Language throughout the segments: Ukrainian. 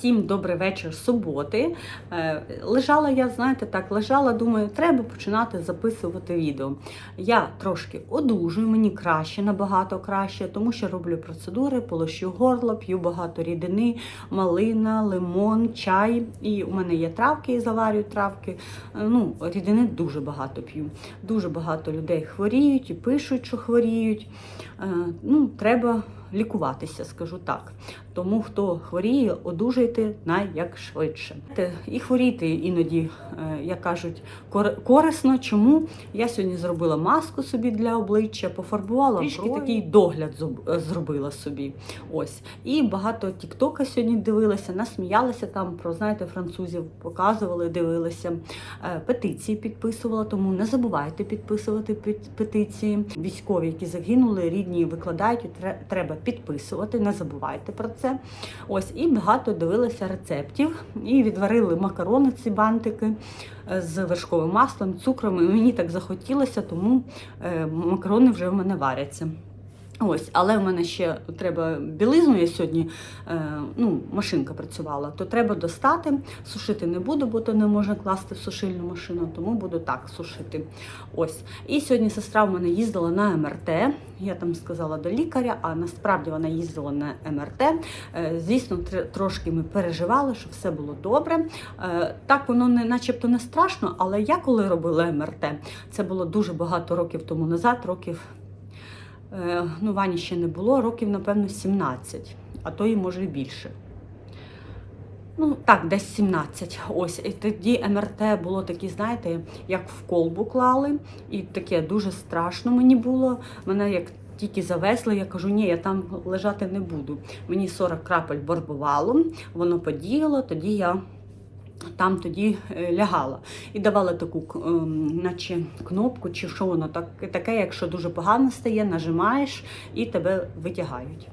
Всім добрий вечір суботи. Е, Лежала я, знаєте, так, лежала, думаю, треба починати записувати відео. Я трошки одужую, мені краще, набагато краще, тому що роблю процедури, полощу горло, п'ю багато рідини, малина, лимон, чай. І у мене є травки, і заварюю травки. Е, Ну, рідини дуже багато п'ю. Дуже багато людей хворіють і пишуть, що хворіють. Е, Ну, треба лікуватися, скажу так. Тому хто хворіє, одужайте найякшвидше. Те, І хворіти іноді, е, як кажуть, кор- корисно. Чому я сьогодні зробила маску собі для обличчя, пофарбувала трішки такий догляд е, зробила собі. Ось і багато тіктока сьогодні дивилася, насміялася там про знаєте, французів, показували, дивилися. Е, Петиції підписувала, тому не забувайте підписувати пет- петиції. Військові, які загинули, рідні викладають, треба підписувати. Не забувайте про це. Ось і багато дивилися рецептів. І відварили макарони, ці бантики е, з вершковим маслом, цукром. І мені так захотілося, тому е, макарони вже в мене варяться. Ось, але в мене ще треба білизну. Я сьогодні е, ну, машинка працювала, то треба достати. Сушити не буду, бо то не можна класти в сушильну машину, тому буду так сушити. Ось. І сьогодні сестра в мене їздила на МРТ. Я там сказала до лікаря, а насправді вона їздила на МРТ. Е, звісно, тр- трошки ми переживали, що все було добре. Е, так воно не начебто не страшно, але я коли робила МРТ, це було дуже багато років тому назад, років. Е, ну, Вані ще не було, років, напевно, 17, а то і може і більше. Ну, так, десь 17. Ось. І тоді МРТ було такі, знаєте, як в колбу клали, і таке дуже страшно мені було. Мене як тільки завезли, я кажу, ні, я там лежати не буду. Мені 40 крапель борбувало, воно подіяло, тоді я там тоді е, лягала і давала таку, ем, наче кнопку, чи що воно так, таке, якщо дуже погано стає, нажимаєш і тебе витягають.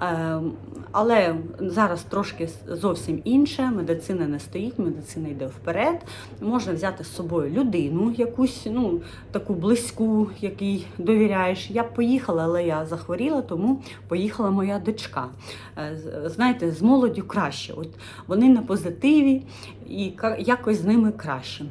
Ем, Але зараз трошки зовсім інше. Медицина не стоїть, медицина йде вперед. Можна взяти з собою людину, якусь ну таку близьку, якій довіряєш. Я поїхала, але я захворіла, тому поїхала моя дочка. Е, Знаєте, з молоддю краще. От вони на позитиві і якось з ними краще.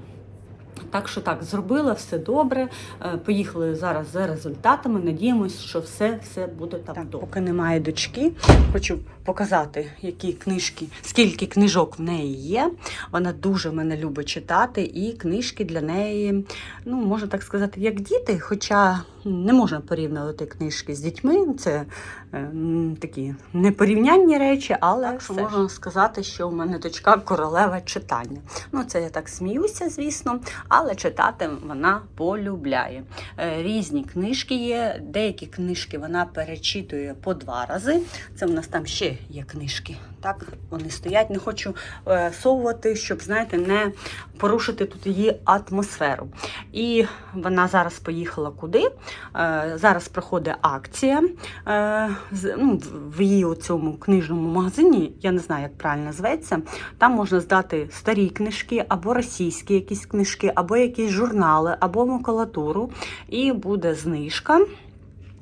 Так що так, зробила все добре. Е, Поїхали зараз за результатами. Надіємось, що все, все буде там Так, добре. Поки немає дочки, хочу показати, які книжки, скільки книжок в неї є. Вона дуже мене любить читати, і книжки для неї, ну можна так сказати, як діти. Хоча не можна порівнювати книжки з дітьми. Це е, такі непорівнянні речі, але Так, що можна сказати, що у мене дочка королева читання. Ну, це я так сміюся, звісно, але читати вона полюбляє. Е, Різні книжки є. Деякі книжки вона перечитує по два рази. Це в нас там ще є книжки. Так, вони стоять. Не хочу е, совувати, щоб, знаєте, не порушити тут її атмосферу. І вона зараз поїхала куди? Е, Зараз проходить акція е, ну, в її цьому книжному магазині, я не знаю, як правильно зветься. Там можна здати старі книжки, або російські якісь книжки, або якісь журнали, або макулатуру, і буде знижка.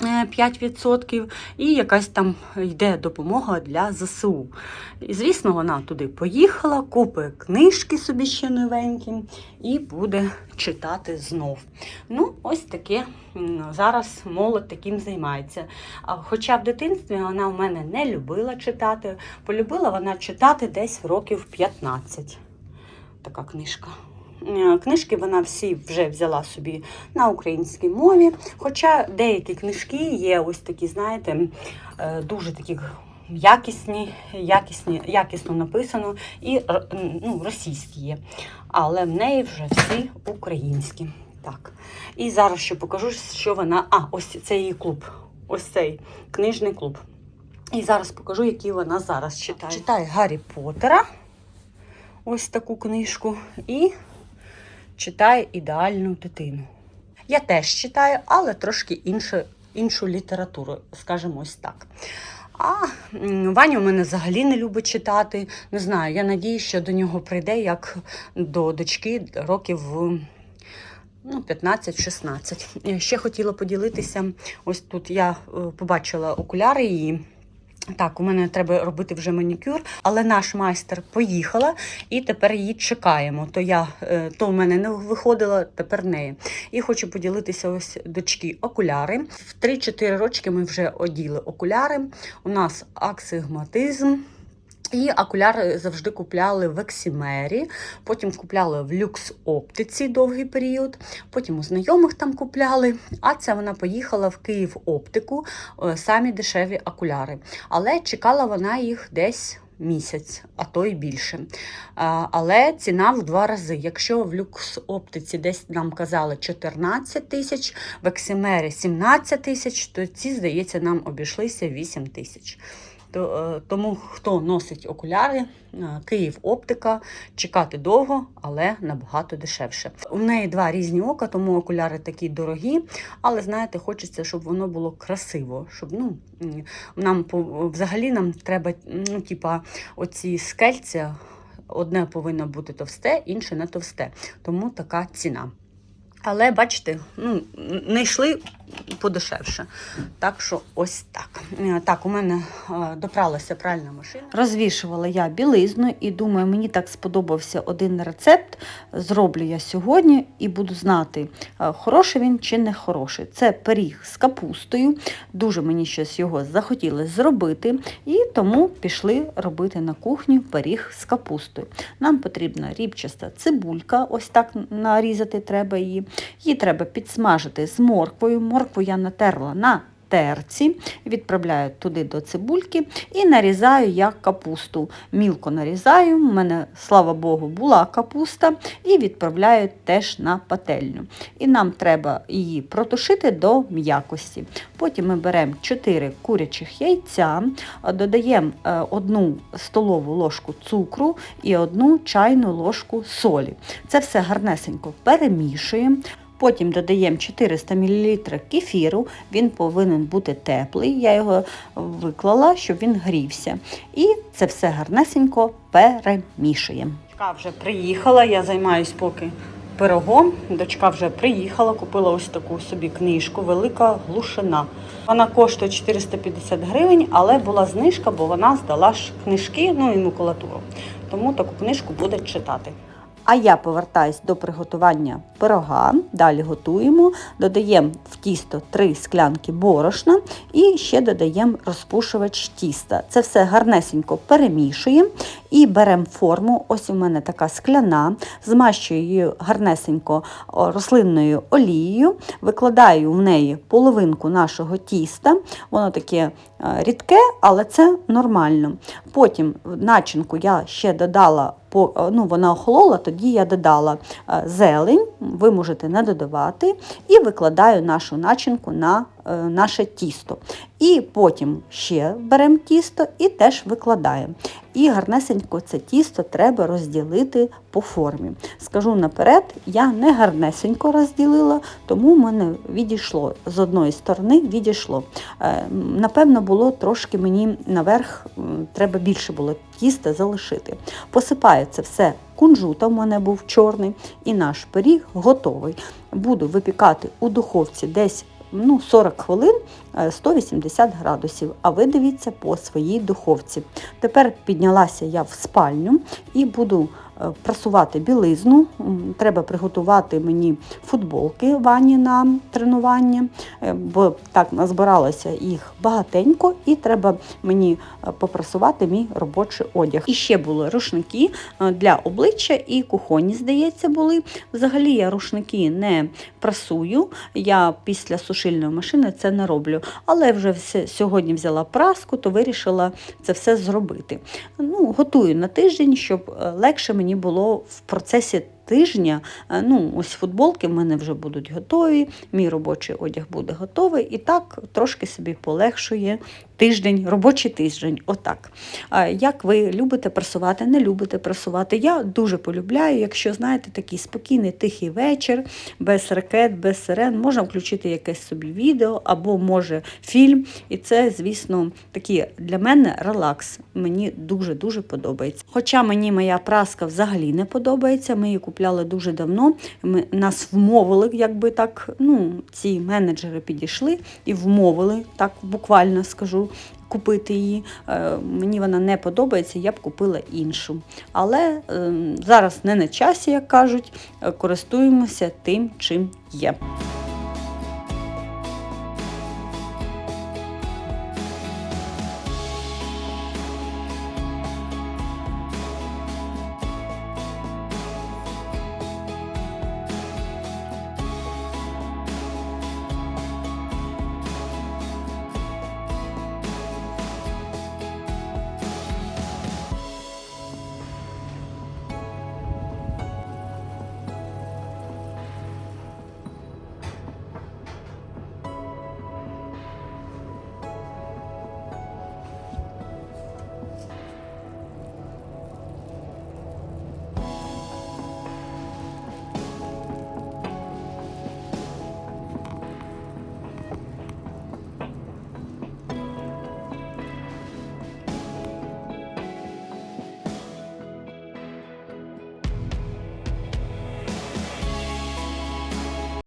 Е, 5% і якась там йде допомога для ЗСУ. І, звісно, вона туди поїхала, купить книжки собі ще новенькі і буде читати знов. Ну, ось таке зараз молодь таким займається. Хоча в дитинстві вона в мене не любила читати, полюбила вона читати десь років 15. Така книжка. Е, Книжки вона всі вже взяла собі на українській мові. Хоча деякі книжки є ось такі, знаєте, е, дуже такі якісні, якісні, якісно написано, і е, ну, російські є. Але в неї вже всі українські. Так. І зараз ще покажу, що вона. А, ось це її клуб. Ось цей книжний клуб. І зараз покажу, які вона зараз читає. Читає Гаррі Поттера. Ось таку книжку. І читає ідеальну дитину. Я теж читаю, але трошки інше, іншу літературу, скажімо ось так. А Ваня у мене взагалі не любить читати. Не знаю, я надію, що до нього прийде як до дочки років ну, 15-16. Ще хотіла поділитися. Ось тут я е, побачила окуляри її. Так, у мене треба робити вже манікюр, але наш майстер поїхала і тепер її чекаємо. То я е, то в мене не виходило, тепер неї. І хочу поділитися ось дочки окуляри. В 3-4 рочки ми вже оділи окуляри. У нас аксигматизм. І окуляри завжди купляли в Ексімері, потім купляли в люкс оптиці довгий період, потім у знайомих там купляли. А це вона поїхала в Київ оптику, е, самі дешеві окуляри. Але чекала вона їх десь. Місяць, а то й більше. Але ціна в два рази. Якщо в люкс оптиці десь нам казали 14 тисяч, в Ексімері 17 тисяч, то ці, здається, нам обійшлися 8 тисяч. То, е, Тому хто носить окуляри, е, Київ оптика, чекати довго, але набагато дешевше. У неї два різні ока, тому окуляри такі дорогі. Але знаєте, хочеться, щоб воно було красиво. Щоб ну нам взагалі нам треба, ну, типа, оці скельця. Одне повинно бути товсте, інше не товсте. Тому така ціна. Але бачите, ну, не йшли подешевше. Так що ось так. Е, Так, у мене е, допралася пральна машина. Розвішувала я білизну і думаю, мені так сподобався один рецепт. Зроблю я сьогодні і буду знати, е, хороший він чи не хороший. Це пиріг з капустою. Дуже мені щось його захотілося зробити, і тому пішли робити на кухню пиріг з капустою. Нам потрібна рібчаста цибулька, ось так нарізати треба її. Її треба підсмажити з морквою. Моркву я натерла на терці, відправляю туди до цибульки і нарізаю як капусту. Мілко нарізаю, у мене, слава Богу, була капуста, і відправляю теж на пательню. І нам треба її протушити до м'якості. Потім ми беремо 4 курячих яйця, додаємо 1 столову ложку цукру і 1 чайну ложку солі. Це все гарнесенько перемішуємо. Потім додаємо 400 мл кефіру, він повинен бути теплий. Я його виклала, щоб він грівся. І це все гарнесенько перемішуємо. Дочка вже приїхала, я займаюсь поки пирогом. Дочка вже приїхала, купила ось таку собі книжку, велика глушина. Вона коштує 450 гривень, але була знижка, бо вона здала ж книжки, ну і макулатуру. Тому таку книжку буде читати. А я повертаюсь до приготування пирога. Далі готуємо, додаємо в тісто 3 склянки борошна і ще додаємо розпушувач тіста. Це все гарнесенько перемішуємо і беремо форму. Ось у мене така скляна, змащую її гарнесенько рослинною олією, викладаю в неї половинку нашого тіста. Воно таке е, рідке, але це нормально. Потім в начинку я ще додала ну, вона охолола, тоді я додала е, зелень, ви можете не додавати, і викладаю нашу начинку на е, наше тісто. І потім ще беремо тісто і теж викладаємо. І гарнесенько це тісто треба розділити по формі. Скажу наперед, я не гарнесенько розділила, тому в мене відійшло з одної сторони відійшло. Е, Напевно, було трошки мені наверх, треба більше було тіста залишити. Посипаю це все кунжутом, у мене був чорний, і наш пиріг готовий. Буду випікати у духовці десь ну, 40 хвилин е, 180 градусів, а ви дивіться по своїй духовці. Тепер піднялася я в спальню і буду е, прасувати білизну. Треба приготувати мені футболки ванні на тренування, е, бо так назбиралося їх багатенько, і треба мені е, попрасувати мій робочий одяг. І ще були рушники е, для обличчя і кухонні, здається, були. Взагалі я рушники не прасую. Я після сушильної машини це не роблю. Але вже сьогодні взяла праску, то вирішила це все зробити. Ну, готую на тиждень, щоб легше мені було в процесі. Тижня, Е, ну ось футболки в мене вже будуть готові, мій робочий одяг буде готовий, і так трошки собі полегшує тиждень, робочий тиждень. Отак. Як ви любите прасувати, не любите прасувати? Я дуже полюбляю, якщо знаєте такий спокійний, тихий вечір, без ракет, без сирен, можна включити якесь собі відео або може фільм. І це, звісно, такий для мене релакс. Мені дуже-дуже подобається. Хоча мені моя праска взагалі не подобається, ми її купляли дуже давно. Ми, нас вмовили, якби так, ну, ці менеджери підійшли і вмовили, так буквально скажу, купити її. Е, Мені вона не подобається, я б купила іншу. Але е, зараз не на часі, як кажуть, е, користуємося тим, чим є.